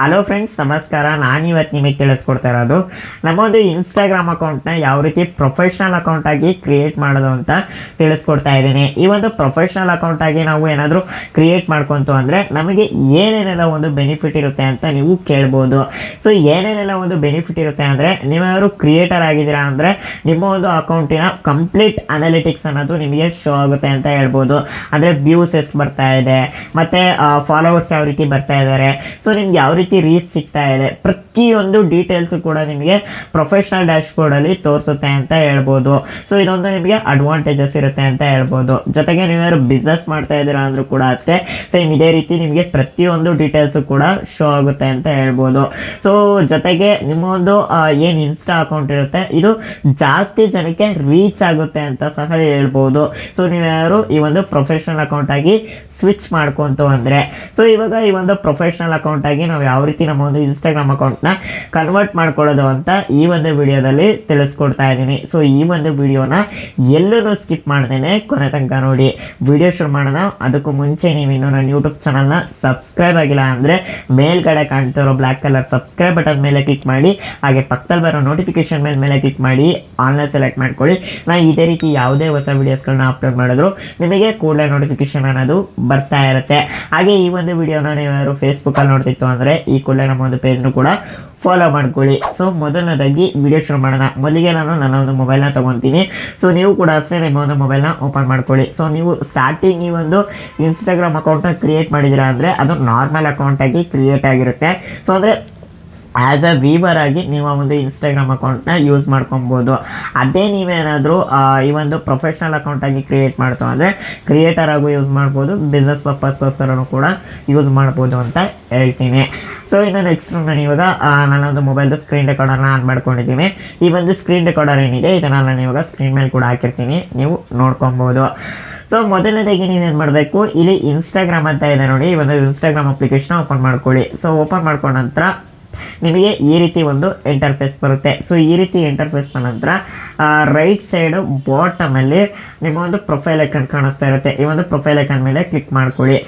Hello friends ನಮಸ್ಕಾರ. ನಾನು ಇವತ್ತು ನಿಮಗೆ ತಿಳಿಸ್ಕೊಡ್ತಾ ಇರೋದು ನಮ್ಮ ಒಂದು ಇನ್ಸ್ಟಾಗ್ರಾಮ್ ಅಕೌಂಟ್ನ ಯಾವ ರೀತಿ ಪ್ರೊಫೆಷ್ನಲ್ ಆಗಿ ಕ್ರಿಯೇಟ್ ಮಾಡೋದು ಅಂತ ತಿಳಿಸ್ಕೊಡ್ತಾ ಇದ್ದೀನಿ. ಈ ಒಂದು ಪ್ರೊಫೆಷ್ನಲ್ ಅಕೌಂಟ್ ಆಗಿ ನಾವು ಏನಾದರೂ ಕ್ರಿಯೇಟ್ ಮಾಡ್ಕೊತು ಅಂದರೆ ನಮಗೆ ಏನೇನೆಲ್ಲ ಒಂದು ಬೆನಿಫಿಟ್ ಇರುತ್ತೆ ಅಂತ ನೀವು ಕೇಳ್ಬೋದು. ಸೊ ಏನೇನೆಲ್ಲ ಒಂದು ಬೆನಿಫಿಟ್ ಇರುತ್ತೆ ಅಂದರೆ ನೀವೇನಾದ್ರು ಕ್ರಿಯೇಟರ್ ಆಗಿದ್ದೀರಾ ಅಂದರೆ ನಿಮ್ಮ ಒಂದು ಅಕೌಂಟಿನ ಕಂಪ್ಲೀಟ್ ಅನಾಲಿಟಿಕ್ಸ್ ಅನ್ನೋದು ನಿಮಗೆ ಶೋ ಆಗುತ್ತೆ ಅಂತ ಹೇಳ್ಬೋದು. ಅಂದರೆ ವ್ಯೂಸ್ ಎಷ್ಟು ಬರ್ತಾ ಇದೆ, ಮತ್ತು ಫಾಲೋವರ್ಸ್ ಯಾವ ರೀತಿ ಬರ್ತಾ ಇದ್ದಾರೆ. ಸೊ ನಿಮ್ಗೆ ಯಾವ ರೀತಿ ರೀಚ್ ಸಿಗ್ತಾ ಇದೆ. ಪ್ರತಿಯೊಂದು ಡೀಟೇಲ್ಸು ಕೂಡ ನಿಮಗೆ ಪ್ರೊಫೆಷ್ನಲ್ ಡ್ಯಾಶ್ಬೋರ್ಡಲ್ಲಿ ತೋರಿಸುತ್ತೆ ಅಂತ ಹೇಳ್ಬೋದು. ಸೊ ಇದೊಂದು ನಿಮಗೆ ಅಡ್ವಾಂಟೇಜಸ್ ಇರುತ್ತೆ ಅಂತ ಹೇಳ್ಬೋದು. ಜೊತೆಗೆ ನೀವೇನು ಬಿಸ್ನೆಸ್ ಮಾಡ್ತಾ ಇದ್ದೀರಾ ಅಂದರೂ ಕೂಡ ಅಷ್ಟೇ ಸೇಮ್ ಇದೇ ರೀತಿ ನಿಮಗೆ ಪ್ರತಿಯೊಂದು ಡೀಟೇಲ್ಸು ಕೂಡ ಶೋ ಆಗುತ್ತೆ ಅಂತ ಹೇಳ್ಬೋದು. ಸೊ ಜೊತೆಗೆ ನಿಮ್ಮ ಒಂದು ಏನು ಇನ್ಸ್ಟಾ ಅಕೌಂಟ್ ಇರುತ್ತೆ, ಇದು ಜಾಸ್ತಿ ಜನಕ್ಕೆ ರೀಚ್ ಆಗುತ್ತೆ ಅಂತ ಸಹ ಹೇಳ್ಬೋದು. ಸೊ ನೀವ್ಯಾರು ಈ ಒಂದು ಪ್ರೊಫೆಷ್ನಲ್ ಅಕೌಂಟ್ ಆಗಿ ಸ್ವಿಚ್ ಮಾಡ್ಕೊಂತು ಅಂದರೆ ಸೊ ಇವಾಗ ಈ ಒಂದು ಪ್ರೊಫೆಷ್ನಲ್ ಅಕೌಂಟ್ ಆಗಿ ನಾವು ಯಾವ ರೀತಿ ನಮ್ಮ ಒಂದು ಇನ್ಸ್ಟಾಗ್ರಾಮ್ ಅಕೌಂಟ್ನ ಕನ್ವರ್ಟ್ ಮಾಡ್ಕೊಳ್ಳೋದು ಅಂತ ಈ ಒಂದು ವಿಡಿಯೋದಲ್ಲಿ ತಿಳಿಸ್ಕೊಡ್ತಾ ಇದ್ದೀನಿ. ಸೊ ಈ ಒಂದು ವಿಡಿಯೋನ ಎಲ್ಲೂ ಸ್ಕಿಪ್ ಮಾಡ್ದೇನೆ ಕೊನೆ ತನಕ ನೋಡಿ. ವಿಡಿಯೋ ಶುರು ಮಾಡೋಣ. ಅದಕ್ಕೂ ಮುಂಚೆ ನೀವು ಇನ್ನೂ ನನ್ನ ಯೂಟ್ಯೂಬ್ ಚಾನಲ್ನ ಸಬ್ಸ್ಕ್ರೈಬ್ ಆಗಿಲ್ಲ ಅಂದರೆ ಮೇಲ್ಗಡೆ ಕಾಣ್ತಿರೋ ಬ್ಲ್ಯಾಕ್ ಕಲರ್ ಸಬ್ಸ್ಕ್ರೈಬ್ ಬಟನ್ ಮೇಲೆ ಕ್ಲಿಕ್ ಮಾಡಿ, ಹಾಗೆ ಪಕ್ಕದಲ್ಲಿ ಬರೋ ನೋಟಿಫಿಕೇಶನ್ ಮೇಲೆ ಮೇಲೆ ಕ್ಲಿಕ್ ಮಾಡಿ ಆನ್ಲೈನ್ ಸೆಲೆಕ್ಟ್ ಮಾಡ್ಕೊಳ್ಳಿ. ನಾನು ಇದೇ ರೀತಿ ಯಾವುದೇ ಹೊಸ ವೀಡಿಯೋಸ್ಗಳನ್ನ ಅಪ್ಲೋಡ್ ಮಾಡಿದ್ರು ನಿಮಗೆ ಕೂಡಲೇ ನೋಟಿಫಿಕೇಶನ್ ಅನ್ನೋದು ಬರ್ತಾ ಇರುತ್ತೆ. ಹಾಗೆ ಈ ಒಂದು ವಿಡಿಯೋನ ನೀವೇನಾದ್ರು ಫೇಸ್ಬುಕ್ಕಲ್ಲಿ ನೋಡ್ತಿತ್ತು ಅಂದರೆ ಈ ಕೂಡಲೇ ನಮ್ಮ ಒಂದು ಪೇಜ್ನು ಕೂಡ ಫಾಲೋ ಮಾಡ್ಕೊಳ್ಳಿ. ಸೊ ಮೊದಲನೇದಾಗಿ ವಿಡಿಯೋ ಶುರು ಮಾಡೋಣ. ಮೊದಲಿಗೆ ನಾನು ನನ್ನ ಒಂದು ಮೊಬೈಲ್ನ ತೊಗೊತೀನಿ. ಸೊ ನೀವು ಕೂಡ ಅಷ್ಟೇ ನಿಮ್ಮ ಒಂದು ಮೊಬೈಲ್ನ ಓಪನ್ ಮಾಡ್ಕೊಳ್ಳಿ. ಸೊ ನೀವು ಸ್ಟಾರ್ಟಿಂಗ್ ಈ ಒಂದು ಇನ್ಸ್ಟಾಗ್ರಾಮ್ ಅಕೌಂಟ್ನ ಕ್ರಿಯೇಟ್ ಮಾಡಿದ್ದೀರಾ ಅಂದರೆ ಅದು ನಾರ್ಮಲ್ ಅಕೌಂಟಾಗಿ ಕ್ರಿಯೇಟ್ ಆಗಿರುತ್ತೆ. ಸೊ ಅಂದರೆ ಆ್ಯಸ್ ಅ ವೀವರ್ ಆಗಿ ನೀವು ಒಂದು ಇನ್ಸ್ಟಾಗ್ರಾಮ್ ಅಕೌಂಟ್ನ ಯೂಸ್ ಮಾಡ್ಕೊಬೋದು. ಅದೇ ನೀವೇನಾದರೂ ಈ ಒಂದು ಪ್ರೊಫೆಷ್ನಲ್ ಅಕೌಂಟಾಗಿ ಕ್ರಿಯೇಟ್ ಮಾಡ್ತು ಅಂದರೆ ಕ್ರಿಯೇಟರ್ ಆಗು ಯೂಸ್ ಮಾಡ್ಬೋದು ಬಿಸ್ನೆಸ್ ಪರ್ಪಸ್ಗೋಸ್ಕರನೂ ಕೂಡ ಯೂಸ್ ಮಾಡ್ಬೋದು ಅಂತ ಹೇಳ್ತೀನಿ. ಸೊ ಇನ್ನು ನೆಕ್ಸ್ಟ್ ನಾನು ಇವಾಗ ನಾನೊಂದು ಮೊಬೈಲ್ದು ಸ್ಕ್ರೀನ್ ರೆಕಾರ್ಡರ್ನ ಆನ್ ಮಾಡ್ಕೊಂಡಿದ್ದೀನಿ. ಈ ಒಂದು ಸ್ಕ್ರೀನ್ ರೆಕಾರ್ಡರ್ ಏನಿದೆ, ಇದನ್ನು ನಾನು ಇವಾಗ ಸ್ಕ್ರೀನ್ ಮೇಲೆ ಕೂಡ ಹಾಕಿರ್ತೀನಿ. ನೀವು ನೋಡ್ಕೊಬೋದು. ಸೊ ಮೊದಲನೇದಾಗಿ ನೀವೇನು ಮಾಡಬೇಕು, ಇಲ್ಲಿ ಇನ್ಸ್ಟಾಗ್ರಾಮ್ ಅಂತ ಇದೆ ನೋಡಿ, ಈ ಒಂದು ಇನ್ಸ್ಟಾಗ್ರಾಮ್ ಅಪ್ಲಿಕೇಶನ್ ಓಪನ್ ಮಾಡ್ಕೊಳ್ಳಿ. ಸೊ ಓಪನ್ ಮಾಡ್ಕೊಂಡ ನಂತರ ನಿಮಗೆ ಈ ರೀತಿ ಒಂದು ಇಂಟರ್ಫೇಸ್ ಬರುತ್ತೆ. ಸೊ ಈ ರೀತಿ ಇಂಟರ್ಫೇಸ್ ಬಂದ ನಂತರ ರೈಟ್ ಸೈಡು ಬಾಟಮಲ್ಲಿ ಒಂದು ಪ್ರೊಫೈಲ್ ಐಕನ್ ಕಾಣಿಸ್ತಾ ಇರುತ್ತೆ. ಈ ಒಂದು ಪ್ರೊಫೈಲ್ ಐಕನ್ ಮೇಲೆ ಕ್ಲಿಕ್ ಮಾಡ್ಕೊಳ್ಳಿ.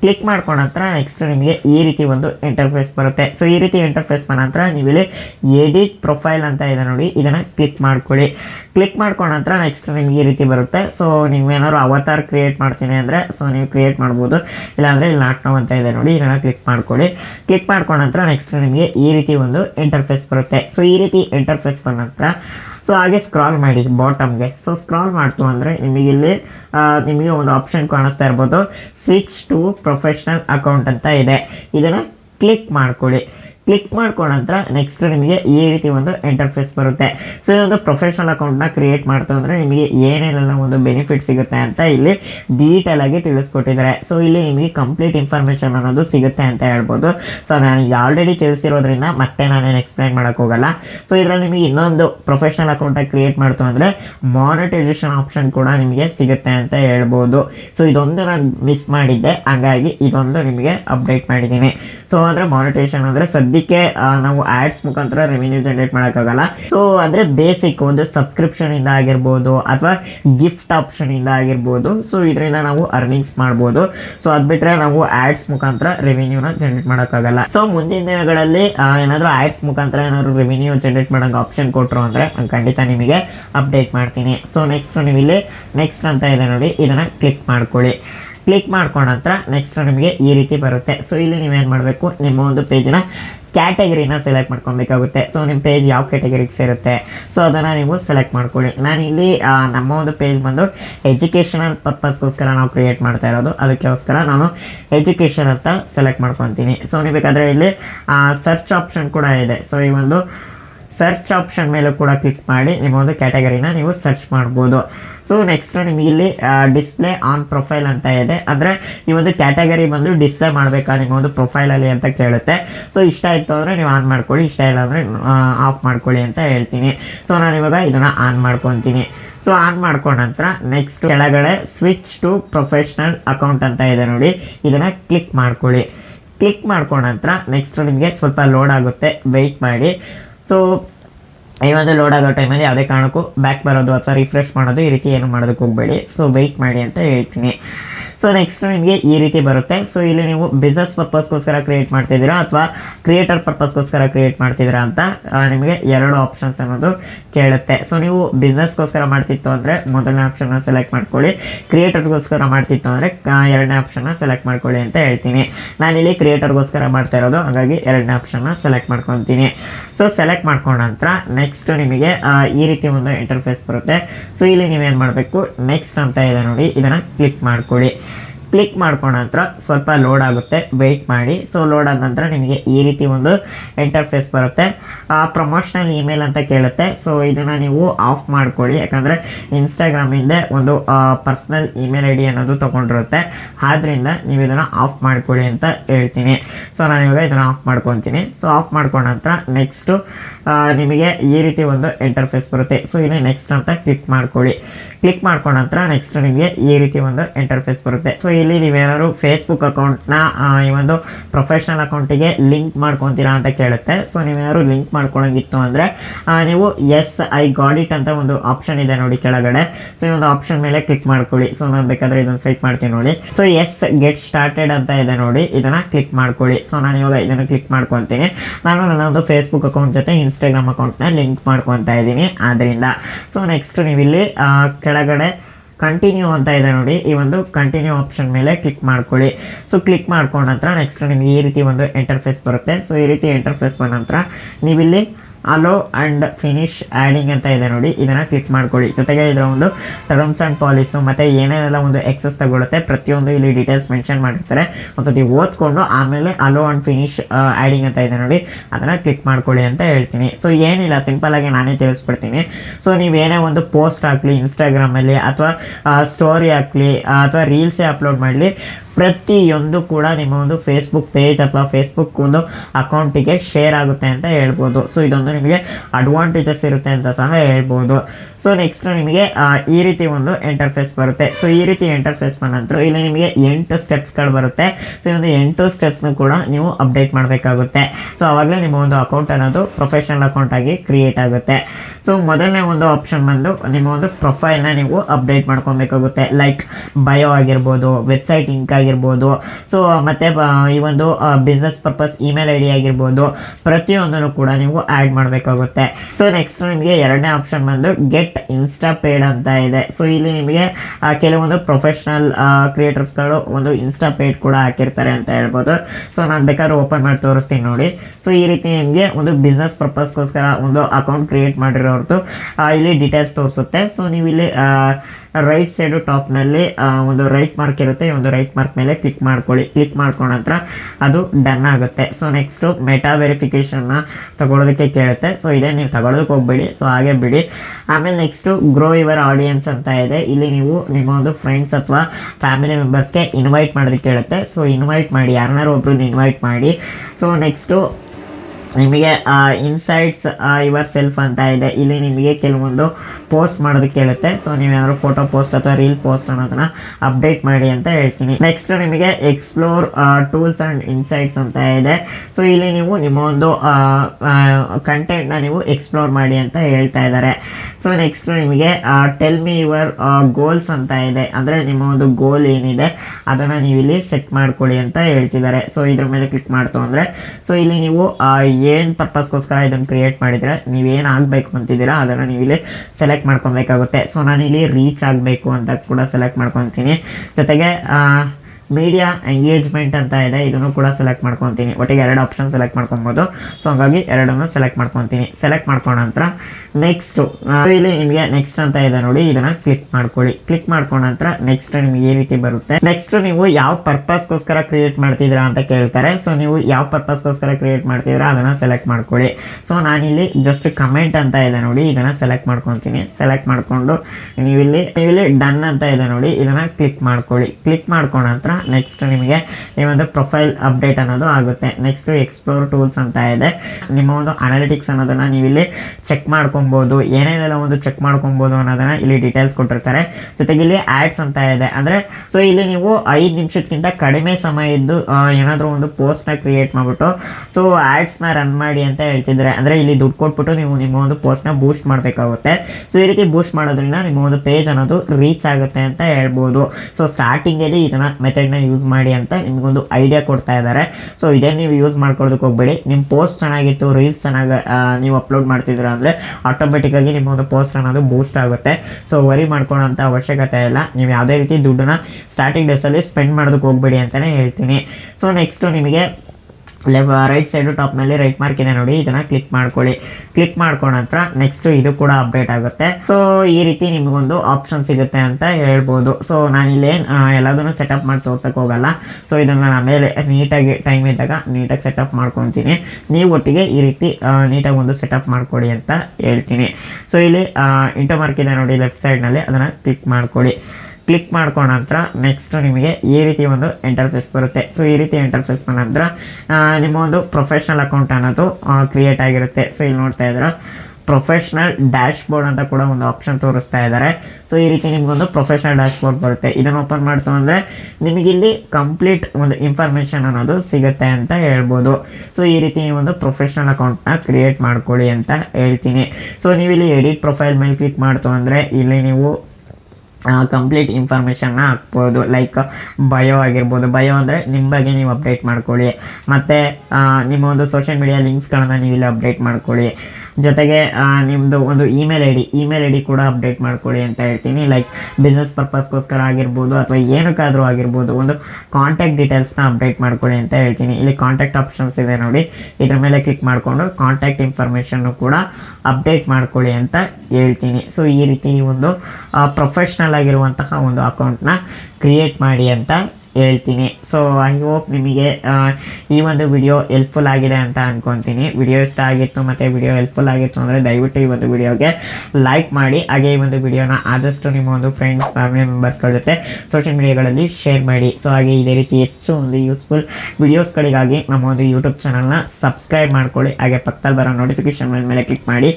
ಕ್ಲಿಕ್ ಮಾಡ್ಕೊಂಡ ನಂತರ ನೆಕ್ಸ್ಟ್ ನಿಮಗೆ ಈ ರೀತಿ ಒಂದು ಇಂಟರ್ಫೇಸ್ ಬರುತ್ತೆ. ಸೊ ಈ ರೀತಿ ಇಂಟರ್ಫೇಸ್ ಬಂದ ನಂತರ ನೀವು ಇಲ್ಲಿ ಎಡಿಟ್ ಪ್ರೊಫೈಲ್ ಅಂತ ಇದೆ ನೋಡಿ, ಇದನ್ನು ಕ್ಲಿಕ್ ಮಾಡ್ಕೊಳ್ಳಿ. ಕ್ಲಿಕ್ ಮಾಡ್ಕೊಂಡ ನಂತರ ನೆಕ್ಸ್ಟ್ ನಿಮಗೆ ಈ ರೀತಿ ಬರುತ್ತೆ. ಸೊ ನೀವೇನಾದ್ರು ಅವತಾರ್ ಕ್ರಿಯೇಟ್ ಮಾಡ್ತೀನಿ ಅಂದರೆ ಸೊ ನೀವು ಕ್ರಿಯೇಟ್ ಮಾಡ್ಬೋದು. ಇಲ್ಲಾಂದರೆ ಇಲ್ಲಿ ನಾಟ್ ನೋವು ಅಂತ ಇದೆ ನೋಡಿ, ಇದನ್ನು ಕ್ಲಿಕ್ ಮಾಡ್ಕೊಳ್ಳಿ. ಕ್ಲಿಕ್ ಮಾಡ್ಕೊಂಡ ನಂತರ ನೆಕ್ಸ್ಟ್ ನಿಮಗೆ ಈ ರೀತಿ ಒಂದು ಇಂಟರ್ಫೇಸ್ ಬರುತ್ತೆ. ಸೊ ಈ ರೀತಿ ಇಂಟರ್ಫೇಸ್ ಬಂದ ನಂತರ ಸೊ ಹಾಗೆ ಸ್ಕ್ರಾಲ್ ಮಾಡಿ ಬಾಟಮ್ಗೆ ಸೊ ಸ್ಕ್ರಾಲ್ ಮಾಡ್ತು ಅಂದರೆ ನಿಮಗೆ ಇಲ್ಲಿ ನಿಮಗೆ ಒಂದು ಆಪ್ಷನ್ ಕಾಣಿಸ್ತಾ ಇರ್ಬೋದು. ಸ್ವಿಚ್ ಟು ಪ್ರೊಫೆಷ್ನಲ್ ಅಕೌಂಟ್ ಅಂತ ಇದೆ. ಇದನ್ನು ಕ್ಲಿಕ್ ಮಾಡ್ಕೊಳ್ಳಿ. ಕ್ಲಿಕ್ ಮಾಡ್ಕೊಂಡ ನಂತರ ನೆಕ್ಸ್ಟ್ ನಿಮಗೆ ಈ ರೀತಿ ಒಂದು ಇಂಟರ್ಫೇಸ್ ಬರುತ್ತೆ. ಸೊ ಈ ಒಂದು ಪ್ರೊಫೆಷನಲ್ ಅಕೌಂಟ್ನ ಕ್ರಿಯೇಟ್ ಮಾಡ್ತು ಅಂದರೆ ನಿಮಗೆ ಏನೇನೆಲ್ಲ ಒಂದು ಬೆನಿಫಿಟ್ ಸಿಗುತ್ತೆ ಅಂತ ಇಲ್ಲಿ ಡೀಟೇಲ್ ಆಗಿ ತಿಳಿಸ್ಕೊಟ್ಟಿದ್ದಾರೆ. ಸೊ ಇಲ್ಲಿ ನಿಮಗೆ ಕಂಪ್ಲೀಟ್ ಇನ್ಫಾರ್ಮೇಷನ್ ಅನ್ನೋದು ಸಿಗುತ್ತೆ ಅಂತ ಹೇಳ್ಬೋದು. ಸೊ ನಾನು ಆಲ್ರೆಡಿ ತಿಳಿಸಿರೋದ್ರಿಂದ ಮತ್ತೆ ನಾನೇನು ಎಕ್ಸ್ಪ್ಲೈನ್ ಮಾಡೋಕ್ಕೆ ಹೋಗಲ್ಲ. ಸೊ ಇದರಲ್ಲಿ ನಿಮಗೆ ಇನ್ನೊಂದು ಪ್ರೊಫೆಷನಲ್ ಅಕೌಂಟಾಗಿ ಕ್ರಿಯೇಟ್ ಮಾಡ್ತು ಅಂದರೆ ಮಾನಿಟೈಸೇಷನ್ ಆಪ್ಷನ್ ಕೂಡ ನಿಮಗೆ ಸಿಗುತ್ತೆ ಅಂತ ಹೇಳ್ಬೋದು. ಸೊ ಇದೊಂದು ನಾನು ಮಿಸ್ ಮಾಡಿದ್ದೆ. ಹಾಗಾಗಿ ಇದೊಂದು ನಿಮಗೆ ಅಪ್ಡೇಟ್ ಮಾಡಿದ್ದೀನಿ. ಸೊ ಅಂದರೆ ಮಾನಿಟೈಸೇಷನ್ ಅಂದರೆ ಸದ್ಯಕ್ಕೆ ಆ, ನಾವು ಆಡ್ಸ್ ಮುಖಾಂತರ ರೆವಿನ್ಯೂ ಜನರೇಟ್ ಮಾಡೋಕ್ಕಾಗಲ್ಲ. ಸೊ ಅಂದರೆ ಬೇಸಿಕ್ ಒಂದು ಸಬ್ಸ್ಕ್ರಿಪ್ಷನ್ ಇಂದ ಆಗಿರ್ಬೋದು ಅಥವಾ ಗಿಫ್ಟ್ ಆಪ್ಷನ್ ಇಂದ ಆಗಿರ್ಬೋದು. ಸೊ ಇದರಿಂದ ನಾವು ಅರ್ನಿಂಗ್ಸ್ ಮಾಡ್ಬೋದು. ಸೊ ಅದು ಬಿಟ್ಟರೆ ನಾವು ಆಡ್ಸ್ ಮುಖಾಂತರ ರೆವಿನ್ಯೂನ ಜನರೇಟ್ ಮಾಡೋಕ್ಕಾಗಲ್ಲ. ಸೊ ಮುಂದಿನ ದಿನಗಳಲ್ಲಿ ಏನಾದರೂ ಆಡ್ಸ್ ಮುಖಾಂತರ ಏನಾದರೂ ರೆವಿನ್ಯೂ ಜನರೇಟ್ ಮಾಡೋಕೆ ಆಪ್ಷನ್ ಕೊಟ್ಟರು ಅಂದರೆ ಖಂಡಿತ ನಿಮಗೆ ಅಪ್ಡೇಟ್ ಮಾಡ್ತೀನಿ. ಸೊ ನೆಕ್ಸ್ಟ್ ನೀವು ಇಲ್ಲಿ ನೆಕ್ಸ್ಟ್ ಅಂತ ಇದೆ ನೋಡಿ ಇದನ್ನು ಕ್ಲಿಕ್ ಮಾಡ್ಕೊಳ್ಳಿ. ಕ್ಲಿಕ್ ಮಾಡ್ಕೊಂಡ ನಂತರ ನೆಕ್ಸ್ಟ್ ನಿಮಗೆ ಈ ರೀತಿ ಬರುತ್ತೆ. ಸೊ ಇಲ್ಲಿ ನೀವೇನು ಮಾಡಬೇಕು? ನಿಮ್ಮ ಒಂದು ಪೇಜ್ನ ಕ್ಯಾಟಗರಿನ ಸೆಲೆಕ್ಟ್ ಮಾಡ್ಕೊಬೇಕಾಗುತ್ತೆ ಸೊ ನಿಮ್ಮ ಪೇಜ್ ಯಾವ ಕ್ಯಾಟಗರಿಗೆ ಸೇರುತ್ತೆ? ಸೊ ಅದನ್ನು ನೀವು ಸೆಲೆಕ್ಟ್ ಮಾಡ್ಕೊಳ್ಳಿ. ನಾನು ಇಲ್ಲಿ ನಮ್ಮ ಒಂದು ಪೇಜ್ ಬಂದು ಎಜುಕೇಷನಲ್ ಪರ್ಪಸ್ಗೋಸ್ಕರ ನಾವು ಕ್ರಿಯೇಟ್ ಮಾಡ್ತಾ ಇರೋದು. ಅದಕ್ಕೋಸ್ಕರ ನಾನು ಎಜುಕೇಷನ್ ಅಂತ ಸೆಲೆಕ್ಟ್ ಮಾಡ್ಕೊತೀನಿ. ಸೊ ನೀವು ಬೇಕಾದರೆ ಇಲ್ಲಿ ಸರ್ಚ್ ಆಪ್ಷನ್ ಕೂಡ ಇದೆ. ಸೊ ಈ ಒಂದು ಸರ್ಚ್ ಆಪ್ಷನ್ ಮೇಲೂ ಕೂಡ ಕ್ಲಿಕ್ ಮಾಡಿ ನಿಮ್ಮ ಒಂದು ಕ್ಯಾಟಗರಿನ ನೀವು ಸರ್ಚ್ ಮಾಡ್ಬೋದು. ಸೊ ನೆಕ್ಸ್ಟ್ ನಿಮಗೆ ಇಲ್ಲಿ ಡಿಸ್ಪ್ಲೇ ಆನ್ ಪ್ರೊಫೈಲ್ ಅಂತ ಇದೆ. ಅಂದರೆ ಒಂದು ಕ್ಯಾಟಗರಿ ಬಂದು ಡಿಸ್ಪ್ಲೇ ಮಾಡಬೇಕಾ ಒಂದು ಪ್ರೊಫೈಲಲ್ಲಿ ಅಂತ ಕೇಳುತ್ತೆ. ಸೊ ಇಷ್ಟ ಆಯಿತು ಅಂದರೆ ನೀವು ಆನ್ ಮಾಡ್ಕೊಳ್ಳಿ. ಇಷ್ಟ ಇಲ್ಲ ಅಂದರೆ ಆಫ್ ಮಾಡ್ಕೊಳ್ಳಿ ಅಂತ ಹೇಳ್ತೀನಿ. ಸೊ ನಾನು ಇವಾಗ ಇದನ್ನು ಆನ್ ಮಾಡ್ಕೊತೀನಿ. ಸೊ ಆನ್ ಮಾಡ್ಕೊಂಡ ನಂತರ ನೆಕ್ಸ್ಟ್ ಕೆಳಗಡೆ ಸ್ವಿಚ್ ಟು ಪ್ರೊಫೆಷ್ನಲ್ ಅಕೌಂಟ್ ಅಂತ ಇದೆ ನೋಡಿ. ಇದನ್ನು ಕ್ಲಿಕ್ ಮಾಡ್ಕೊಳ್ಳಿ. ಕ್ಲಿಕ್ ಮಾಡ್ಕೊಂಡ ನಂತರ ನೆಕ್ಸ್ಟ್ ನಿಮಗೆ ಸ್ವಲ್ಪ ಲೋಡ್ ಆಗುತ್ತೆ. ವೆಯ್ಟ್ ಮಾಡಿ. ಸೊ ಈ ಒಂದು ಲೋಡ್ ಆಗೋ ಟೈಮಲ್ಲಿ ಯಾವುದೇ ಕಾರಣಕ್ಕೂ ಬ್ಯಾಕ್ ಬರೋದು ಅಥವಾ ರಿಫ್ರೆಶ್ ಮಾಡೋದು ಈ ರೀತಿ ಏನು ಮಾಡೋದಕ್ಕೆ ಹೋಗಬೇಡಿ. ಸೊ ವೆಯ್ಟ್ ಮಾಡಿ ಅಂತ ಹೇಳ್ತೀನಿ. ಸೊ ನೆಕ್ಸ್ಟ್ ನಿಮಗೆ ಈ ರೀತಿ ಬರುತ್ತೆ. ಸೊ ಇಲ್ಲಿ ನೀವು ಬಿಸ್ನೆಸ್ ಪರ್ಪಸ್ಗೋಸ್ಕರ ಕ್ರಿಯೇಟ್ ಮಾಡ್ತಿದ್ದೀರಾ ಅಥವಾ ಕ್ರಿಯೇಟರ್ ಪರ್ಪಸ್ಗೋಸ್ಕರ ಕ್ರಿಯೇಟ್ ಮಾಡ್ತಿದ್ದೀರಾ ಅಂತ ನಿಮಗೆ ಎರಡು ಆಪ್ಷನ್ಸ್ ಅನ್ನೋದು ಕೇಳುತ್ತೆ. ಸೊ ನೀವು ಬಿಸ್ನೆಸ್ಗೋಸ್ಕರ ಮಾಡ್ತಿತ್ತು ಅಂದರೆ ಮೊದಲನೇ ಆಪ್ಷನ್ನ ಸೆಲೆಕ್ಟ್ ಮಾಡ್ಕೊಳ್ಳಿ. ಕ್ರಿಯೇಟರ್ಗೋಸ್ಕರ ಮಾಡ್ತಿತ್ತು ಅಂದರೆ ಎರಡನೇ ಆಪ್ಷನ್ನ ಸೆಲೆಕ್ಟ್ ಮಾಡ್ಕೊಳ್ಳಿ ಅಂತ ಹೇಳ್ತೀನಿ. ನಾನಿಲ್ಲಿ ಕ್ರಿಯೇಟರ್ಗೋಸ್ಕರ ಮಾಡ್ತಾ ಇರೋದು, ಹಾಗಾಗಿ ಎರಡನೇ ಆಪ್ಷನ್ನ ಸೆಲೆಕ್ಟ್ ಮಾಡ್ಕೊತೀನಿ. ಸೊ ಸೆಲೆಕ್ಟ್ ಮಾಡ್ಕೊಂಡ ನಂತರ ನೆಕ್ಸ್ಟ್ ನಿಮಗೆ ಈ ರೀತಿ ಒಂದು ಇಂಟರ್ಫೇಸ್ ಬರುತ್ತೆ. ಸೊ ಇಲ್ಲಿ ನೀವೇನು ಮಾಡಬೇಕು? ನೆಕ್ಸ್ಟ್ ಅಂತ ಇದೆ ನೋಡಿ, ಇದನ್ನು ಕ್ಲಿಕ್ ಮಾಡ್ಕೊಳ್ಳಿ. ಕ್ಲಿಕ್ ಮಾಡ್ಕೊಂಡ ನಂತರ ಸ್ವಲ್ಪ ಲೋಡ್ ಆಗುತ್ತೆ. ವೆಯ್ಟ್ ಮಾಡಿ. ಸೊ ಲೋಡ್ ಆದ ನಂತರ ನಿಮಗೆ ಈ ರೀತಿ ಒಂದು ಇಂಟರ್ಫೇಸ್ ಬರುತ್ತೆ. ಪ್ರಮೋಷನಲ್ ಇಮೇಲ್ ಅಂತ ಕೇಳುತ್ತೆ. ಸೊ ಇದನ್ನು ನೀವು ಆಫ್ ಮಾಡ್ಕೊಳ್ಳಿ. ಯಾಕಂದರೆ ಇನ್ಸ್ಟಾಗ್ರಾಮಿಂದ ಒಂದು ಪರ್ಸ್ನಲ್ ಇಮೇಲ್ ಐ ಡಿ ಅನ್ನೋದು ತೊಗೊಂಡಿರುತ್ತೆ. ಆದ್ದರಿಂದ ನೀವು ಇದನ್ನು ಆಫ್ ಮಾಡ್ಕೊಳ್ಳಿ ಅಂತ ಹೇಳ್ತೀನಿ. ಸೊ ನಾನು ಇವಾಗ ಇದನ್ನು ಆಫ್ ಮಾಡ್ಕೊತೀನಿ. ಸೊ ಆಫ್ ಮಾಡ್ಕೊಂಡ ನಂತರ ನೆಕ್ಸ್ಟು ನಿಮಗೆ ಈ ರೀತಿ ಒಂದು ಇಂಟರ್ಫೇಸ್ ಬರುತ್ತೆ. ಸೊ ಇಲ್ಲಿ ನೆಕ್ಸ್ಟ್ ಅಂತ ಕ್ಲಿಕ್ ಮಾಡ್ಕೊಳ್ಳಿ. ಕ್ಲಿಕ್ ಮಾಡ್ಕೊಂಡ ನಂತರ ನೆಕ್ಸ್ಟ್ ನಿಮಗೆ ಈ ರೀತಿ ಒಂದು ಇಂಟರ್ಫೇಸ್ ಬರುತ್ತೆ. ಸೊ ಇಲ್ಲಿ ನೀವೇನಾದ್ರು ಫೇಸ್ಬುಕ್ ಅಕೌಂಟ್ನ ಈ ಒಂದು ಪ್ರೊಫೆಷ್ನಲ್ ಅಕೌಂಟಿಗೆ ಲಿಂಕ್ ಮಾಡ್ಕೊತೀರಾ ಅಂತ ಕೇಳುತ್ತೆ. ಸೊ ನೀವೇನಾದ್ರು ಲಿಂಕ್ ಮಾಡ್ಕೊಳಂಗಿತ್ತು ಅಂದರೆ ನೀವು ಎಸ್ ಐ ಗಾಡ್ ಇಟ್ ಅಂತ ಒಂದು ಆಪ್ಷನ್ ಇದೆ ನೋಡಿ ಕೆಳಗಡೆ. ಸೊ ಈ ಒಂದು ಆಪ್ಷನ್ ಮೇಲೆ ಕ್ಲಿಕ್ ಮಾಡ್ಕೊಳ್ಳಿ. ಸೊ ನಾನು ಬೇಕಾದ್ರೆ ಇದನ್ನು ಸೆಟ್ ಮಾಡ್ತೀನಿ ನೋಡಿ. ಸೊ ಎಸ್ ಗೆಟ್ ಸ್ಟಾರ್ಟೆಡ್ ಅಂತ ಇದೆ ನೋಡಿ. ಇದನ್ನ ಕ್ಲಿಕ್ ಮಾಡ್ಕೊಳ್ಳಿ. ಸೊ ನಾನು ಇವಾಗ ಇದನ್ನು ಕ್ಲಿಕ್ ಮಾಡ್ಕೊತೀನಿ. ನಾನು ನನ್ನ ಒಂದು ಫೇಸ್ಬುಕ್ ಅಕೌಂಟ್ ಜೊತೆ ಇನ್ಸ್ಟಾಗ್ರಾಮ್ ಅಕೌಂಟ್ನ ಲಿಂಕ್ ಮಾಡ್ಕೊತಾ ಇದ್ದೀನಿ. ಆದ್ದರಿಂದ ಸೊ ನೆಕ್ಸ್ಟ್ ನೀವು ಇಲ್ಲಿ ಕೆಳಗಡೆ ಕಂಟಿನ್ಯೂ ಅಂತ ಇದೆ ನೋಡಿ. ಈ ಒಂದು ಕಂಟಿನ್ಯೂ ಆಪ್ಷನ್ ಮೇಲೆ ಕ್ಲಿಕ್ ಮಾಡ್ಕೊಳ್ಳಿ. ಸೊ ಕ್ಲಿಕ್ ಮಾಡ್ಕೊಂಡ ನಂತರ ನೆಕ್ಸ್ಟ್ ನಿಮಗೆ ಈ ರೀತಿ ಒಂದು ಇಂಟರ್ಫೇಸ್ ಬರುತ್ತೆ. ಸೊ ಈ ರೀತಿ ಇಂಟರ್ಫೇಸ್ ಬಂದ ನಂತರ ನೀವಿಲ್ಲಿ ಅಲೋ ಆ್ಯಂಡ್ ಫಿನಿಶ್ ಆ್ಯಡಿಂಗ್ ಅಂತ ಇದೆ ನೋಡಿ. ಇದನ್ನು ಕ್ಲಿಕ್ ಮಾಡ್ಕೊಳ್ಳಿ. ಜೊತೆಗೆ ಇದರ ಒಂದು ಟರ್ಮ್ಸ್ ಆ್ಯಂಡ್ ಪಾಲಿಸು ಮತ್ತು ಏನೇನೆಲ್ಲ ಒಂದು ಎಕ್ಸಸ್ ತಗೊಳುತ್ತೆ ಪ್ರತಿಯೊಂದು ಇಲ್ಲಿ ಡೀಟೇಲ್ಸ್ ಮೆನ್ಷನ್ ಮಾಡಿರ್ತಾರೆ. ಒಂದ್ಸತಿ ಓದ್ಕೊಂಡು ಆಮೇಲೆ ಅಲೋ ಆ್ಯಂಡ್ ಫಿನಿಶ್ ಆ್ಯಡಿಂಗ್ ಅಂತ ಇದೆ ನೋಡಿ. ಅದನ್ನು ಕ್ಲಿಕ್ ಮಾಡ್ಕೊಳ್ಳಿ ಅಂತ ಹೇಳ್ತೀನಿ. ಸೊ ಏನಿಲ್ಲ ಸಿಂಪಲ್ ಆಗಿ ನಾನೇ ತಿಳಿಸ್ಬಿಡ್ತೀನಿ. ಸೊ ನೀವೇನೇ ಒಂದು ಪೋಸ್ಟ್ ಹಾಕಲಿ ಇನ್ಸ್ಟಾಗ್ರಾಮಲ್ಲಿ ಅಥವಾ ಸ್ಟೋರಿ ಹಾಕಲಿ ಅಥವಾ ರೀಲ್ಸೇ ಅಪ್ಲೋಡ್ ಮಾಡಲಿ ಪ್ರತಿಯೊಂದು ಕೂಡ ನಿಮ್ಮ ಒಂದು ಫೇಸ್ಬುಕ್ ಪೇಜ್ ಅಥವಾ ಫೇಸ್ಬುಕ್ ಒಂದು ಅಕೌಂಟಿಗೆ ಶೇರ್ ಆಗುತ್ತೆ ಅಂತ ಹೇಳ್ಬೋದು. ಸೊ ಇದೊಂದು ನಿಮಗೆ ಅಡ್ವಾಂಟೇಜಸ್ ಇರುತ್ತೆ ಅಂತ ಸಹ ಹೇಳ್ಬೋದು. ಸೊ ನೆಕ್ಸ್ಟ್ ನಿಮಗೆ ಈ ರೀತಿ ಒಂದು ಇಂಟರ್ಫೇಸ್ ಬರುತ್ತೆ. ಸೊ ಈ ರೀತಿ ಇಂಟರ್ಫೇಸ್ ಬಂದ ನಂತರ ಇಲ್ಲಿ ನಿಮಗೆ ಎಂಟು ಸ್ಟೆಪ್ಸ್ಗಳು ಬರುತ್ತೆ. ಸೊ ಈ ಒಂದು ಎಂಟು ಸ್ಟೆಪ್ಸ್ನ ಕೂಡ ನೀವು ಅಪ್ಡೇಟ್ ಮಾಡಬೇಕಾಗುತ್ತೆ. ಸೊ ಆವಾಗಲೇ ನಿಮ್ಮ ಒಂದು ಅಕೌಂಟ್ ಅನ್ನೋದು ಪ್ರೊಫೆಷನಲ್ ಅಕೌಂಟ್ ಆಗಿ ಕ್ರಿಯೇಟ್ ಆಗುತ್ತೆ. ಸೊ ಮೊದಲನೇ ಒಂದು ಆಪ್ಷನ್ ಬಂದು ನಿಮ್ಮ ಒಂದು ಪ್ರೊಫೈಲ್ನ ನೀವು ಅಪ್ಡೇಟ್ ಮಾಡ್ಕೊಬೇಕಾಗುತ್ತೆ. ಲೈಕ್ ಬಯೋ ಆಗಿರ್ಬೋದು ವೆಬ್ಸೈಟ್ ಲಿಂಕ್ ಆಗಿರ್ಬೋದು. ಸೊ ಮತ್ತೆ ಈ ಒಂದು business purpose email I D ಆಗಿರ್ಬೋದು. ಪ್ರತಿಯೊಂದನ್ನು ಕೂಡ ನೀವು ಆ್ಯಡ್ ಮಾಡಬೇಕಾಗುತ್ತೆ. ಸೊ ನೆಕ್ಸ್ಟ್ ನಿಮಗೆ ಎರಡನೇ ಆಪ್ಷನ್ ಬಂದು ಗೆಟ್ ಇನ್ಸ್ಟಾ ಪೇಡ್ ಅಂತ ಇದೆ. ಸೊ ಇಲ್ಲಿ ನಿಮಗೆ ಕೆಲವೊಂದು ಪ್ರೊಫೆಷ್ನಲ್ ಕ್ರಿಯೇಟರ್ಸ್ಗಳು ಒಂದು ಇನ್ಸ್ಟಾ ಪೇಡ್ ಕೂಡ ಹಾಕಿರ್ತಾರೆ ಅಂತ ಹೇಳ್ಬೋದು. ಸೊ ನಾನು ಬೇಕಾದ್ರೆ ಓಪನ್ ಮಾಡಿ ತೋರಿಸ್ತೀನಿ ನೋಡಿ. ಸೊ ಈ ರೀತಿ ನಿಮಗೆ ಒಂದು ಬಿಸ್ನೆಸ್ ಪರ್ಪಸ್ಗೋಸ್ಕರ ಒಂದು ಅಕೌಂಟ್ ಕ್ರಿಯೇಟ್ ಮಾಡಿರೋರ್ದು ಇಲ್ಲಿ ಡೀಟೇಲ್ಸ್ ತೋರಿಸುತ್ತೆ. ಸೊ ನೀವು ಇಲ್ಲಿ ರೈಟ್ ಸೈಡು ಟಾಪ್ನಲ್ಲಿ ಒಂದು ರೈಟ್ ಮಾರ್ಕ್ ಇರುತ್ತೆ. ಈ ಒಂದು ರೈಟ್ ಮಾರ್ಕ್ ಮೇಲೆ ಕ್ಲಿಕ್ ಮಾಡ್ಕೊಳ್ಳಿ. ಕ್ಲಿಕ್ ಮಾಡ್ಕೊಂಡ ನಂತರ ಅದು ಡನ್ ಆಗುತ್ತೆ. ಸೊ ನೆಕ್ಸ್ಟು ಮೆಟಾ ವೆರಿಫಿಕೇಷನ್ನ ತಗೊಳ್ಳೋದಕ್ಕೆ ಕೇಳುತ್ತೆ. ಸೊ ಇದೇ, ನೀವು ತಗೊಳೋದಕ್ಕೆ ಹೋಗ್ಬೇಡಿ. ಸೊ ಹಾಗೆ ಬಿಡಿ. ಆಮೇಲೆ ನೆಕ್ಸ್ಟು ಗ್ರೋ ಯುವರ್ ಆಡಿಯನ್ಸ್ ಅಂತ ಇದೆ. ಇಲ್ಲಿ ನೀವು ನಿಮ್ಮ ಒಂದು ಫ್ರೆಂಡ್ಸ್ ಅಥವಾ ಫ್ಯಾಮಿಲಿ ಮೆಂಬರ್ಸ್ಗೆ ಇನ್ವೈಟ್ ಮಾಡೋದಕ್ಕೆ ಕೇಳುತ್ತೆ. ಸೊ ಇನ್ವೈಟ್ ಮಾಡಿ. ಯಾರನ್ನಾರು ಒಬ್ರನ್ನ ಇನ್ವೈಟ್ ಮಾಡಿ. ಸೊ ನೆಕ್ಸ್ಟು ನಿಮಗೆ ಇನ್ಸೈಟ್ಸ್ ಯುವರ್ ಸೆಲ್ಫ್ ಅಂತ ಇದೆ. ಇಲ್ಲಿ ನಿಮಗೆ ಕೆಲವೊಂದು ಪೋಸ್ಟ್ ಮಾಡೋದು ಕೇಳುತ್ತೆ. ಸೊ ನೀವೇನಾದ್ರು ಫೋಟೋ ಪೋಸ್ಟ್ ಅಥವಾ ರೀಲ್ ಪೋಸ್ಟ್ ಅನ್ನೋದನ್ನ ಅಪ್ಡೇಟ್ ಮಾಡಿ ಅಂತ ಹೇಳ್ತೀನಿ. ನೆಕ್ಸ್ಟ್ ನಿಮಗೆ ಎಕ್ಸ್ಪ್ಲೋರ್ ಟೂಲ್ಸ್ ಆ್ಯಂಡ್ ಇನ್ಸೈಟ್ಸ್ ಅಂತ ಇದೆ. ಸೊ ಇಲ್ಲಿ ನೀವು ನಿಮ್ಮ ಒಂದು ಕಂಟೆಂಟ್ನ ನೀವು ಎಕ್ಸ್ಪ್ಲೋರ್ ಮಾಡಿ ಅಂತ ಹೇಳ್ತಾ ಇದ್ದಾರೆ. ಸೊ ನೆಕ್ಸ್ಟ್ ನಿಮಗೆ ಟೆಲ್ ಮಿ ಯುವರ್ ಗೋಲ್ಸ್ ಅಂತ ಇದೆ. ಅಂದರೆ ನಿಮ್ಮ ಒಂದು ಗೋಲ್ ಏನಿದೆ, ಅದನ್ನು ನೀವು ಇಲ್ಲಿ ಸೆಟ್ ಮಾಡ್ಕೊಳ್ಳಿ ಅಂತ ಹೇಳ್ತಿದ್ದಾರೆ. ಸೊ ಇದ್ರ ಮೇಲೆ ಕ್ಲಿಕ್ ಮಾಡ್ತು ಅಂದರೆ ಸೊ ಇಲ್ಲಿ ನೀವು ಏನು ಪರ್ಪಸ್ಗೋಸ್ಕರ ಇದನ್ನು ಕ್ರಿಯೇಟ್ ಮಾಡಿದರೆ ನೀವೇನು ಆಗಬೇಕು ಅಂತಿದ್ದೀರಾ, ಅದನ್ನು ನೀವು ಇಲ್ಲಿ ಸೆಲೆಕ್ಟ್ ಮಾಡ್ಕೊಬೇಕಾಗುತ್ತೆ. ಸೊ ನಾನು ಇಲ್ಲಿ ರೀಚ್ ಆಗಬೇಕು ಅಂತ ಕೂಡ ಸೆಲೆಕ್ಟ್ ಮಾಡ್ಕೊತೀನಿ. ಜೊತೆಗೆ ಮೀಡಿಯಾ ಎಂಗೇಜ್ಮೆಂಟ್ ಅಂತ ಇದೆ. ಇದನ್ನು ಕೂಡ ಸೆಲೆಕ್ಟ್ ಮಾಡ್ಕೊತೀನಿ. ಒಟ್ಟಿಗೆ ಎರಡು ಆಪ್ಷನ್ ಸೆಲೆಕ್ಟ್ ಮಾಡ್ಕೊಬೋದು. ಸೊ ಹಾಗಾಗಿ ಎರಡನ್ನು ಸೆಲೆಕ್ಟ್ ಮಾಡ್ಕೊತೀನಿ. ಸೆಲೆಕ್ಟ್ ಮಾಡ್ಕೊಂಡ ನಂತರ ನೆಕ್ಸ್ಟು ಇಲ್ಲಿ ನಿಮಗೆ ನೆಕ್ಸ್ಟ್ ಅಂತ ಇದೆ ನೋಡಿ. ಇದನ್ನು ಕ್ಲಿಕ್ ಮಾಡ್ಕೊಳ್ಳಿ. ಕ್ಲಿಕ್ ಮಾಡ್ಕೊಂಡ ನಂತರ ನೆಕ್ಸ್ಟ್ ನಿಮಗೆ ಈ ರೀತಿ ಬರುತ್ತೆ. ನೆಕ್ಸ್ಟ್ ನೀವು ಯಾವ ಪರ್ಪಸ್ಗೋಸ್ಕರ ಕ್ರಿಯೇಟ್ ಮಾಡ್ತಿದ್ದೀರಾ ಅಂತ ಕೇಳ್ತಾರೆ. ಸೊ ನೀವು ಯಾವ ಪರ್ಪಸ್ಗೋಸ್ಕರ ಕ್ರಿಯೇಟ್ ಮಾಡ್ತಿದ್ದೀರಾ ಅದನ್ನು ಸೆಲೆಕ್ಟ್ ಮಾಡ್ಕೊಳ್ಳಿ. ಸೊ ನಾನಿಲ್ಲಿ ಜಸ್ಟ್ ಕಮೆಂಟ್ ಅಂತ ಇದೆ ನೋಡಿ. ಇದನ್ನು ಸೆಲೆಕ್ಟ್ ಮಾಡ್ಕೊತೀನಿ. ಸೆಲೆಕ್ಟ್ ಮಾಡಿಕೊಂಡು ನೀವಿಲ್ಲಿ ನೀವಿಲ್ಲಿ ಡನ್ ಅಂತ ಇದೆ ನೋಡಿ. ಇದನ್ನು ಕ್ಲಿಕ್ ಮಾಡ್ಕೊಳ್ಳಿ. ಕ್ಲಿಕ್ ಮಾಡ್ಕೊಂಡ ನಂತರ ನೆಕ್ಸ್ಟ್ ನಿಮಗೆ ಒಂದು ಪ್ರೊಫೈಲ್ ಅಪ್ಡೇಟ್ ಅನ್ನೋದು ಆಗುತ್ತೆ. ನೆಕ್ಸ್ಟ್ ಎಕ್ಸ್ಪ್ಲೋರ್ ಟೂಲ್ಸ್ ಅಂತ ಇದೆ. ನಿಮ್ಮ ಒಂದು ಅನಾಲಿಟಿಕ್ಸ್ ಅನ್ನೋದನ್ನ ನೀವು ಇಲ್ಲಿ ಚೆಕ್ ಮಾಡ್ಕೊಬೋದು. ಏನೇನೆಲ್ಲ ಒಂದು ಚೆಕ್ ಮಾಡ್ಕೊಬೋದು ಅನ್ನೋದನ್ನ ಇಲ್ಲಿ ಡೀಟೇಲ್ಸ್ ಕೊಟ್ಟಿರ್ತಾರೆ. ಜೊತೆಗೆ ಇಲ್ಲಿ ಆಡ್ಸ್ ಅಂತ ಇದೆ. ಅಂದ್ರೆ ಸೊ ಇಲ್ಲಿ ನೀವು ಐದು ನಿಮಿಷಕ್ಕಿಂತ ಕಡಿಮೆ ಸಮಯ ಇದ್ದು ಏನಾದರೂ ಒಂದು ಪೋಸ್ಟ್ನ ಕ್ರಿಯೇಟ್ ಮಾಡ್ಬಿಟ್ಟು ಸೊ ಆಡ್ಸ್ನ ರನ್ ಮಾಡಿ ಅಂತ ಹೇಳ್ತಿದ್ರೆ, ಅಂದ್ರೆ ಇಲ್ಲಿ ದುಡ್ಡು ಕೊಟ್ಬಿಟ್ಟು ನೀವು ನಿಮ್ಮ ಒಂದು ಪೋಸ್ಟ್ನ ಬೂಸ್ಟ್ ಮಾಡಬೇಕಾಗುತ್ತೆ. ಸೊ ಈ ರೀತಿ ಬೂಸ್ಟ್ ಮಾಡೋದ್ರಿಂದ ನಿಮ್ಮ ಒಂದು ಪೇಜ್ ಅನ್ನೋದು ರೀಚ್ ಆಗುತ್ತೆ ಅಂತ ಹೇಳ್ಬೋದು. ಸೊ ಸ್ಟಾರ್ಟಿಂಗ್ ಅಲ್ಲಿ ಇದನ್ನ ಮೆಥಡ್ ನ ಯೂಸ್ ಮಾಡಿ ಅಂತ ನಿಮಗೊಂದು ಐಡಿಯಾ ಕೊಡ್ತಾ ಇದ್ದಾರೆ ಸೊ ಇದೇ ನೀವು ಯೂಸ್ ಮಾಡ್ಕೊಳ್ಳೋದಕ್ಕೆ ಹೋಗಬೇಡಿ. ನಿಮ್ಮ ಪೋಸ್ಟ್ ಚೆನ್ನಾಗಿತ್ತು ರೀಲ್ಸ್ ಚೆನ್ನಾಗಿ ನೀವು ಅಪ್ಲೋಡ್ ಮಾಡ್ತಿದ್ದೀರಾ ಅಂದರೆ ಆಟೋಮೆಟಿಕ್ಕಾಗಿ ನಿಮ್ಮೊಂದು ಪೋಸ್ಟ್ ಅನ್ನೋದು ಬೂಸ್ಟ್ ಆಗುತ್ತೆ. ಸೊ ವರಿ ಮಾಡ್ಕೊಳ್ಳೋಂಥ ಅವಶ್ಯಕತೆ ಇಲ್ಲ. ನೀವು ಯಾವುದೇ ರೀತಿ ದುಡ್ಡನ್ನ ಸ್ಟಾರ್ಟಿಂಗ್ ಡೇಸಲ್ಲಿ ಸ್ಪೆಂಡ್ ಮಾಡೋದಕ್ಕೆ ಹೋಗಬೇಡಿ ಅಂತಲೇ ಹೇಳ್ತೀನಿ. ಸೊ ನೆಕ್ಸ್ಟು ನಿಮಗೆ ಲೆಫ್ ರೈಟ್ ಸೈಡು ಟಾಪ್ನಲ್ಲಿ ರೈಟ್ ಮಾರ್ಕ್ ಇದೆ ನೋಡಿ. ಇದನ್ನು ಕ್ಲಿಕ್ ಮಾಡ್ಕೊಳ್ಳಿ. ಕ್ಲಿಕ್ ಮಾಡ್ಕೊಂಡ ನಂತರ ನೆಕ್ಸ್ಟ್ ಇದು ಕೂಡ ಅಪ್ಡೇಟ್ ಆಗುತ್ತೆ. ಸೊ ಈ ರೀತಿ ನಿಮಗೊಂದು ಆಪ್ಷನ್ ಸಿಗುತ್ತೆ ಅಂತ ಹೇಳ್ಬೋದು. ಸೊ ನಾನಿಲ್ಲಿ ಎಲ್ಲದನ್ನು ಸೆಟಪ್ ಮಾಡಿ ತೋರ್ಸಕ್ಕೆ ಹೋಗಲ್ಲ. ಸೊ ಇದನ್ನು ನಾನು ಆಮೇಲೆ ನೀಟಾಗಿ ಟೈಮ್ ಇದ್ದಾಗ ನೀಟಾಗಿ ಸೆಟಪ್ ಮಾಡ್ಕೊತೀನಿ. ನೀವು ಒಟ್ಟಿಗೆ ಈ ರೀತಿ ನೀಟಾಗಿ ಒಂದು ಸೆಟಪ್ ಮಾಡ್ಕೊಳ್ಳಿ ಅಂತ ಹೇಳ್ತೀನಿ. ಸೊ ಇಲ್ಲಿ ಇಂಟೋ ಮಾರ್ಕ್ ಇದೆ ನೋಡಿ ಲೆಫ್ಟ್ ಸೈಡ್ನಲ್ಲಿ ಅದನ್ನು ಕ್ಲಿಕ್ ಮಾಡ್ಕೊಳ್ಳಿ. ಕ್ಲಿಕ್ ಮಾಡ್ಕೊಂಡ ನಂತರ ನೆಕ್ಸ್ಟ್ ನಿಮಗೆ ಈ ರೀತಿ ಒಂದು ಇಂಟರ್ಫೇಸ್ ಬರುತ್ತೆ. ಸೊ ಈ ರೀತಿ ಇಂಟರ್ಫೇಸ್ ನಂತರ ಆ, ನಿಮ್ಮ ಒಂದು ಪ್ರೊಫೆಷ್ನಲ್ ಅಕೌಂಟ್ ಅನ್ನೋದು ಕ್ರಿಯೇಟ್ ಆಗಿರುತ್ತೆ. ಸೊ ಇಲ್ಲಿ ನೋಡ್ತಾ ಇದ್ದೀರಾ ಪ್ರೊಫೆಷ್ನಲ್ ಡ್ಯಾಶ್ ಬೋರ್ಡ್ ಅಂತ ಕೂಡ ಒಂದು ಆಪ್ಷನ್ ತೋರಿಸ್ತಾ ಇದ್ದಾರೆ. ಸೊ ಈ ರೀತಿ ನಿಮಗೊಂದು ಪ್ರೊಫೆಷ್ನಲ್ ಡ್ಯಾಶ್ ಬೋರ್ಡ್ ಬರುತ್ತೆ. ಇದನ್ನು ಓಪನ್ ಮಾಡ್ತು ಅಂದರೆ ನಿಮಗಿಲ್ಲಿ ಕಂಪ್ಲೀಟ್ ಒಂದು ಇನ್ಫಾರ್ಮೇಷನ್ ಅನ್ನೋದು ಸಿಗುತ್ತೆ ಅಂತ ಹೇಳ್ಬೋದು. ಸೊ ಈ ರೀತಿ ನೀವು ಒಂದು ಪ್ರೊಫೆಷ್ನಲ್ ಅಕೌಂಟ್ನ ಕ್ರಿಯೇಟ್ ಮಾಡ್ಕೊಳ್ಳಿ ಅಂತ ಹೇಳ್ತೀನಿ. ಸೊ ನೀವು ಇಲ್ಲಿ ಎಡಿಟ್ ಪ್ರೊಫೈಲ್ ಮೇಲೆ ಕ್ಲಿಕ್ ಮಾಡ್ತು ಅಂದರೆ ಇಲ್ಲಿ ನೀವು ಕಂಪ್ಲೀಟ್ ಇನ್ಫಾರ್ಮೇಷನ್ನ ಹಾಕ್ಬೋದು. ಲೈಕ್ ಬಯೋ ಆಗಿರ್ಬೋದು. ಬಯೋ ಅಂದರೆ ನಿಮ್ಮ ಬಗ್ಗೆ ನೀವು ಅಪ್ಡೇಟ್ ಮಾಡ್ಕೊಳ್ಳಿ. ಮತ್ತು ನಿಮ್ಮ ಒಂದು ಸೋಷಿಯಲ್ ಮೀಡಿಯಾ ಲಿಂಕ್ಸ್ಗಳನ್ನು ನೀವು ಇಲ್ಲಿ ಅಪ್ಡೇಟ್ ಮಾಡ್ಕೊಳ್ಳಿ. ಜೊತೆಗೆ ನಿಮ್ಮದು ಒಂದು email I D email I D ಕೂಡ ಅಪ್ಡೇಟ್ ಮಾಡ್ಕೊಳ್ಳಿ ಅಂತ ಹೇಳ್ತೀನಿ. ಲೈಕ್ ಬಿಸ್ನೆಸ್ ಪರ್ಪಸ್ಗೋಸ್ಕರ ಆಗಿರ್ಬೋದು ಅಥವಾ ಏನಕ್ಕಾದರೂ ಆಗಿರ್ಬೋದು, ಒಂದು ಕಾಂಟ್ಯಾಕ್ಟ್ ಡೀಟೇಲ್ಸ್ನ ಅಪ್ಡೇಟ್ ಮಾಡ್ಕೊಳ್ಳಿ ಅಂತ ಹೇಳ್ತೀನಿ. ಇಲ್ಲಿ ಕಾಂಟ್ಯಾಕ್ಟ್ ಆಪ್ಷನ್ಸ್ ಇದೆ ನೋಡಿ. ಇದ್ರ ಮೇಲೆ ಕ್ಲಿಕ್ ಮಾಡಿಕೊಂಡು ಕಾಂಟ್ಯಾಕ್ಟ್ ಇನ್ಫಾರ್ಮೇಷನ್ನು ಕೂಡ ಅಪ್ಡೇಟ್ ಮಾಡ್ಕೊಳ್ಳಿ ಅಂತ ಹೇಳ್ತೀನಿ. ಸೊ ಈ ರೀತಿ ಒಂದು ಪ್ರೊಫೆಷ್ನಲ್ ಆಗಿರುವಂತಹ ಒಂದು ಅಕೌಂಟ್ನ ಕ್ರಿಯೇಟ್ ಮಾಡಿ ಅಂತ ಹೇಳ್ತೀನಿ. ಸೊ ಐ ಹೋಪ್ ನಿಮಗೆ ಈ ಒಂದು ವಿಡಿಯೋ ಹೆಲ್ಪ್ಫುಲ್ ಆಗಿದೆ ಅಂತ ಅನ್ಕೊತೀನಿ. ವಿಡಿಯೋ ಇಷ್ಟ ಆಗಿತ್ತು ಮತ್ತು ವಿಡಿಯೋ ಹೆಲ್ಪ್ಫುಲ್ ಆಗಿತ್ತು ಅಂದರೆ ದಯವಿಟ್ಟು ಈ ಒಂದು ವಿಡಿಯೋಗೆ ಲೈಕ್ ಮಾಡಿ. ಹಾಗೆ ಈ ಒಂದು ವಿಡಿಯೋನ ಆದಷ್ಟು ನಿಮ್ಮ ಒಂದು ಫ್ರೆಂಡ್ಸ್ ಫ್ಯಾಮಿಲಿ ಮೆಂಬರ್ಸ್ಗಳ ಜೊತೆ ಸೋಷಿಯಲ್ ಮೀಡಿಯಾಗಳಲ್ಲಿ ಶೇರ್ ಮಾಡಿ. ಸೊ ಹಾಗೆ ಇದೇ ರೀತಿ ಹೆಚ್ಚು ಒಂದು ಯೂಸ್ಫುಲ್ ವಿಡಿಯೋಸ್ಗಳಿಗಾಗಿ ನಮ್ಮ ಒಂದು ಯೂಟ್ಯೂಬ್ ಚಾನಲ್ನ ಸಬ್ಸ್ಕ್ರೈಬ್ ಮಾಡ್ಕೊಳ್ಳಿ. ಹಾಗೆ ಪಕ್ಕದಲ್ಲಿ ಬರೋ ನೋಟಿಫಿಕೇಶನ್ ಮೇಲೆ ಕ್ಲಿಕ್ ಮಾಡಿ.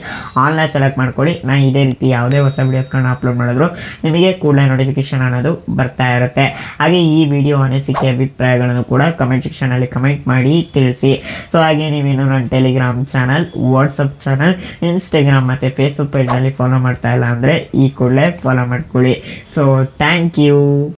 ಆನ್ಲೈನ್ ಸೆಲೆಕ್ಟ್ ಮಾಡ್ಕೊಳ್ಳಿ. ನಾನು ಇದೇ ರೀತಿ ಯಾವುದೇ ಹೊಸ ವಿಡಿಯೋಸ್ಗಳನ್ನ ಅಪ್ಲೋಡ್ ಮಾಡಿದ್ರು ನಿಮಗೆ ಕೂಡಲೇ ನೋಟಿಫಿಕೇಶನ್ ಅನ್ನೋದು ಬರ್ತಾ ಇರುತ್ತೆ. ಹಾಗೆ ಈ ವಿಡಿಯೋ ಅನಿಸಿಕೆ ಅಭಿಪ್ರಾಯಗಳನ್ನು ಕೂಡ ಕಮೆಂಟ್ ಸೆಕ್ಷನಲ್ಲಿ ಕಮೆಂಟ್ ಮಾಡಿ ತಿಳಿಸಿ. ಸೊ ಹಾಗೆ ನೀವೇನು ನನ್ನ Telegram channel WhatsApp channel Instagram ಮತ್ತು ಫೇಸ್ಬುಕ್ ಪೇಜ್ನಲ್ಲಿ ಫಾಲೋ ಮಾಡ್ತಾ ಇಲ್ಲ ಅಂದರೆ ಈ ಕೂಡಲೇ ಫಾಲೋ ಮಾಡ್ಕೊಳ್ಳಿ. So thank you